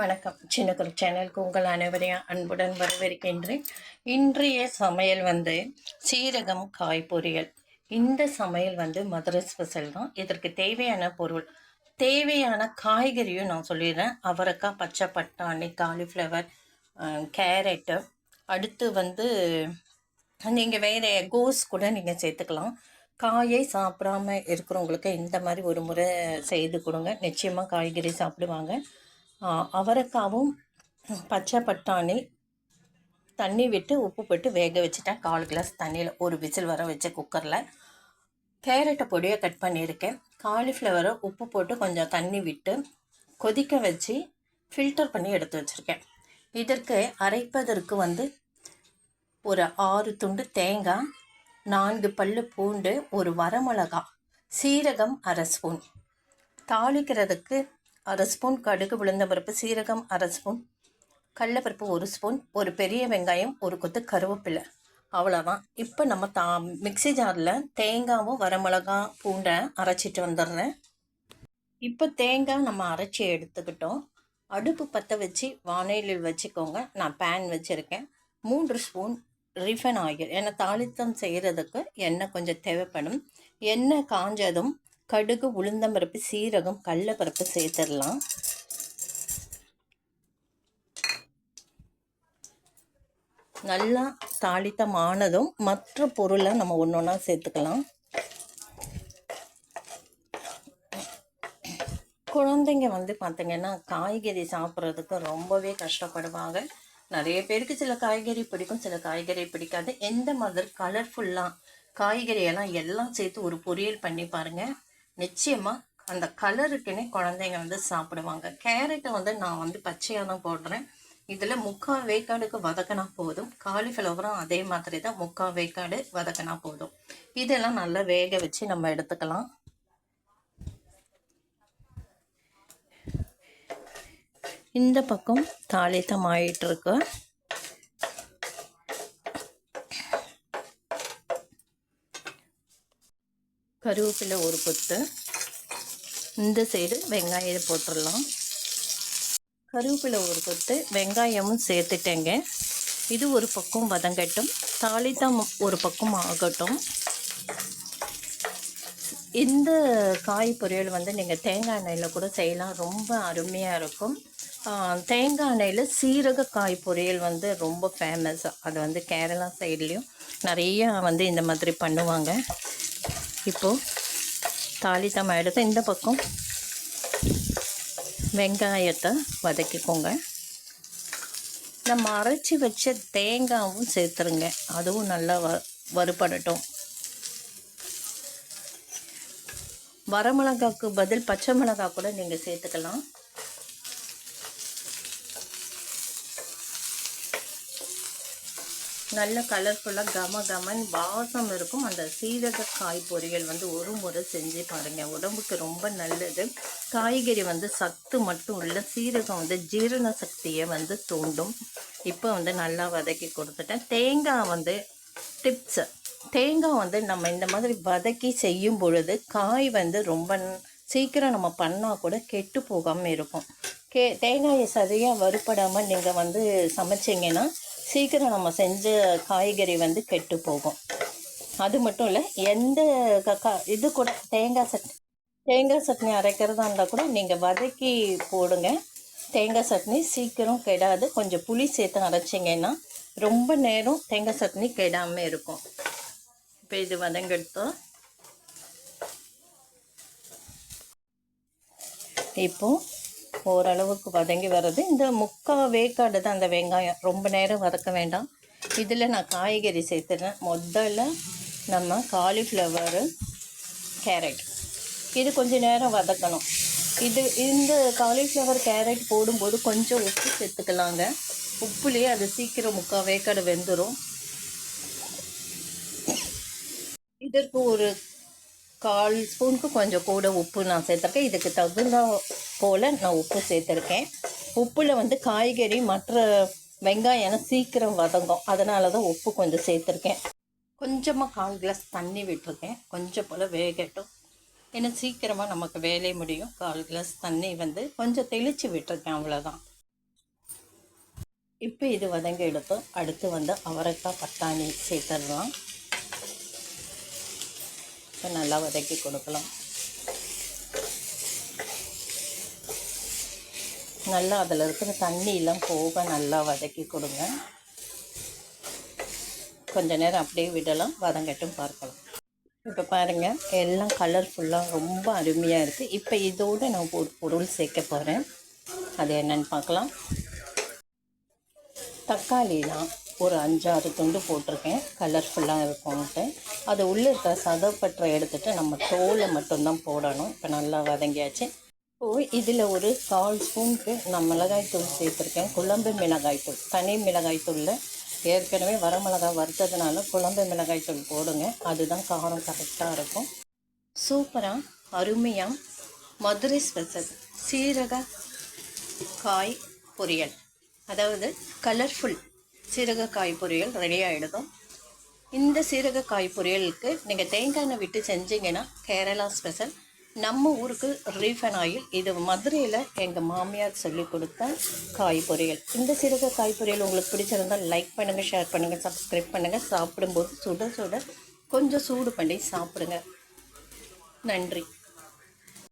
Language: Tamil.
வணக்கம். சின்னக்குரு சேனலுக்கு உங்கள் அனைவரையும் அன்புடன் வரவேற்கின்றேன். இன்றைய சமையல் வந்து சீரகம் காய் பொரியல். இந்த சமையல் வந்து மதுரை ஸ்பெஷல் தான். இதற்கு தேவையான பொருள் தேவையான காய்கறியும் நான் சொல்லிடுறேன். அவரைக்காய் பச்சை பட்டாணி காலிஃப்ளவர் கேரட்டு அடுத்து வந்து நீங்கள் வேறு கோஸ் கூட நீங்கள் சேர்த்துக்கலாம். காயை சாப்பிடாம இருக்கிறவங்களுக்கு இந்த மாதிரி ஒரு முறை செய்து கொடுங்க. நிச்சயமாக காய்கறி சாப்பிடுவாங்க. அவரைக்காவும் பச்சை பட்டாணி தண்ணி விட்டு உப்பு போட்டு வேக வச்சுட்டேன். கால் கிளாஸ் தண்ணியில் ஒரு விசில் வர வச்ச குக்கரில் கேரட்டை பொடியை கட் பண்ணியிருக்கேன். காலிஃப்ளவரை உப்பு போட்டு கொஞ்சம் தண்ணி விட்டு கொதிக்க வச்சு ஃபில்டர் பண்ணி எடுத்து வச்சுருக்கேன். இதற்கு அரைப்பதற்கு வந்து ஒரு ஆறு துண்டு தேங்காய் நான்கு பல்லு பூண்டு ஒரு வரமிளகா சீரகம் அரை ஸ்பூன் தாளிக்கிறதுக்கு அரை ஸ்பூன் கடுகு உளுந்தம்பருப்பு சீரகம் அரை ஸ்பூன் கடலப்பருப்பு ஒரு ஸ்பூன் ஒரு பெரிய வெங்காயம் ஒரு கொத்து கருவேப்பிலை. அவ்வளோதான் இப்போ நம்ம தா மிக்ஸி ஜாரில் தேங்காவும் வரமிளகா பூண்டை அரைச்சிட்டு வந்துடுறேன். இப்போ தேங்காய் நம்ம அரைச்சி எடுத்துக்கிட்டோம். அடுப்பு பற்ற வச்சு வானிலையில் வச்சுக்கோங்க. நான் பேன் வச்சுருக்கேன். மூன்று ஸ்பூன் ரிஃபைன் ஆயில். ஏன்னா தாளித்தம் செய்கிறதுக்கு எண்ணெய் கொஞ்சம் தேவைப்படும். எண்ணெய் காஞ்சதும் கடுகு உளுந்தம்பருப்பு சீரகம் கடலப்பருப்பு சேர்த்துடலாம். நல்லா தாளித்தமானதும் மற்ற பொருளை நம்ம ஒன்று ஒன்றா சேர்த்துக்கலாம். குழந்தைங்க வந்து பார்த்தீங்கன்னா காய்கறி சாப்பிட்றதுக்கு ரொம்பவே கஷ்டப்படுவாங்க. நிறைய பேருக்கு சில காய்கறி பிடிக்கும் சில காய்கறி பிடிக்காது. எந்த மாதிரி கலர்ஃபுல்லாக காய்கறியெல்லாம் எல்லாம் சேர்த்து ஒரு பொரியல் பண்ணி பாருங்கள் நிச்சயமாக அந்த கலருக்குன்னே குழந்தைங்க வந்து சாப்பிடுவாங்க. கேரட்டை வந்து நான் வந்து பச்சையாக தான் போடுறேன். இதில் முக்கால் வேக்காடுக்கு வதக்கினா போதும். காலிஃப்ளவரும் அதே மாதிரி தான் முக்கால் வேக்காடு வதக்கினா போதும். இதெல்லாம் நல்லா வேக வச்சு நம்ம எடுத்துக்கலாம். இந்த பக்கம் தாளித்தம் ஆயிட்டுருக்கு. கருவேப்பிலை ஒரு கொத்து. இந்த சைடு வெங்காயம் போட்டுடலாம். கருவேப்பிலை ஒரு கொத்து வெங்காயமும் சேர்த்துட்டேங்க. இது ஒரு பக்கம் வதங்கட்டும். தாளித்தம் ஒரு பக்கம் ஆகட்டும். இந்த காய் பொரியல் வந்து நீங்கள் தேங்காய் எண்ணெயில் கூட செய்யலாம். ரொம்ப அருமையாக இருக்கும். தேங்காய் எண்ணெயில் சீரக காய் பொரியல் வந்து ரொம்ப ஃபேமஸ் அது வந்து கேரளா சைட்லேயும் நிறையா வந்து இந்த மாதிரி பண்ணுவாங்க. இப்போது தாளித்தம் எடுத்து இந்த பக்கம் வெங்காயத்தை வதக்கிக்கோங்க. நம்ம அரைச்சி வச்ச தேங்காவும் சேர்த்துருங்க. அதுவும் நல்லா வ வறுபடட்டும். வரமிளகாக்கு பதில் பச்சை மிளகா கூட நீங்கள் சேர்த்துக்கலாம். நல்ல கலர்ஃபுல்லாக கம கமன் வாசம் இருக்கும். அந்த சீரக காய் பொரியல் வந்து ஒரு முறை செஞ்சு பாருங்கள் உடம்புக்கு ரொம்ப நல்லது. காய்கறி வந்து சத்து மட்டும் இல்லை சீரகம் வந்து ஜீரண சக்தியை வந்து தூண்டும். இப்போ வந்து நல்லா வதக்கி கொடுத்துட்டேன். தேங்காய் வந்து டிப்ஸு தேங்காய் வந்து நம்ம இந்த மாதிரி வதக்கி செய்யும் பொழுது காய் வந்து ரொம்ப சீக்கிரம் நம்ம பண்ணால் கூட கெட்டு போகாமல் இருக்கும். கே தேங்காயை சரியாக வறுப்படாமல் நீங்கள் வந்து சமைச்சிங்கன்னா சீக்கிரம் நம்ம செஞ்ச காய்கறி வந்து கெட்டு போகும். அது மட்டும் இல்லை எந்த கக்கா இது கூட தேங்காய் சட்னி. தேங்காய் சட்னி அரைக்கிறதா இருந்தால் கூட நீங்கள் வதக்கி போடுங்க. தேங்காய் சட்னி சீக்கிரம் கெடாது. கொஞ்சம் புளி சேர்த்து அரைச்சிங்கன்னா ரொம்ப நேரம் தேங்காய் சட்னி கெடாமல் இருக்கும். இப்போ இது வதங்கெடுத்தோம் இப்போது ஓரளவுக்கு வதங்கி வர்றது. இந்த முக்கால் வேக்காடு தான் அந்த வெங்காயம். ரொம்ப நேரம் வதக்க வேண்டாம். இதில் நான் காய்கறி சேர்த்துறேன். முதல்ல நம்ம காலிஃப்ளவரு கேரட் இது கொஞ்சம் நேரம் வதக்கணும். இது இந்த காலிஃப்ளவர் கேரட் போடும்போது கொஞ்சம் உப்பு சேர்த்துக்கலாங்க. உப்புலேயே அது சீக்கிரம் முக்கால் வேக்காடு வெந்துடும் இதற்கு ஒரு கால் ஸ்பூனுக்கு கொஞ்சம் கூட உப்பு நான் சேர்த்துருக்கேன். இதுக்கு தகுந்த போல் நான் உப்பு சேர்த்துருக்கேன். உப்பில் வந்து காய்கறி மற்ற வெங்காயம் சீக்கிரம் வதங்கும். அதனால தான் உப்பு கொஞ்சம் சேர்த்துருக்கேன். கொஞ்சமாக கால் கிளாஸ் தண்ணி விட்டுருக்கேன். கொஞ்சம் போல் வேகட்டும். ஏன்னா சீக்கிரமாக நமக்கு வேலை முடியும். கால் கிளாஸ் தண்ணி வந்து கொஞ்சம் தெளித்து விட்டுருக்கேன் அவ்வளோதான் இப்போ இது வதங்கி எடுத்தோம் அடுத்து வந்து அவரைக்காய் பட்டாணி சேர்த்துடலாம். இப்போ நல்லா வதக்கி கொடுக்கலாம். நல்லா அதில் இருக்கிற தண்ணியெல்லாம் போக நல்லா வதக்கி கொடுங்க. கொஞ்ச நேரம் அப்படியே விடலாம் வதங்கட்டும் பார்க்கலாம். இப்போ பாருங்கள் எல்லாம் கலர்ஃபுல்லாக ரொம்ப அருமையாக இருக்குது இப்போ இதோடு நான் ஒரு பொருள் சேர்க்க போகிறேன் அது என்னன்னு பார்க்கலாம். தக்காளி தான் ஒரு அஞ்சாறு துண்டு போட்டிருக்கேன். கலர்ஃபுல்லாக இருக்கும்ன்ட்டு அது உள்ளே இருக்கிற சதப்பற்றை எடுத்துகிட்டு நம்ம தோலை மட்டும்தான் போடணும். இப்போ நல்லா வதங்கியாச்சு. இப்போது இதில் ஒரு கால் ஸ்பூனுக்கு நான் மிளகாய்த்தூள் சேர்த்துருக்கேன். குழம்பு மிளகாய்த்தூள் தனி மிளகாய்த்தூளில் ஏற்கனவே வரமிளகாய் வறுத்ததுனால குழம்பு மிளகாய்த்தூள் போடுங்க. அதுதான் காரம் கரெக்டாக இருக்கும். சூப்பராக அருமையாக மதுரை ஸ்பெஷல் சீரக காய் பொரியல். அதாவது கலர்ஃபுல் சீரகக்காய் பொரியல் ரெடி ஆகிடுதும் இந்த சீரகக்காய் பொரியலுக்கு நீங்கள் தேங்காய் எண்ணெய் விட்டு செஞ்சீங்கன்னா கேரளா ஸ்பெஷல். நம்ம ஊருக்கு ரீஃபன் ஆயில். இது மதுரையில் எங்கள் மாமியார் சொல்லி கொடுத்த காய் பொரியல். இந்த சீரக காய் பொரியல் உங்களுக்கு பிடிச்சிருந்தால் லைக் பண்ணுங்கள் ஷேர் பண்ணுங்கள் சப்ஸ்கிரைப் பண்ணுங்கள் சாப்பிடும்போது சுட சுட கொஞ்சம் சூடு பண்ணி சாப்பிடுங்க. நன்றி.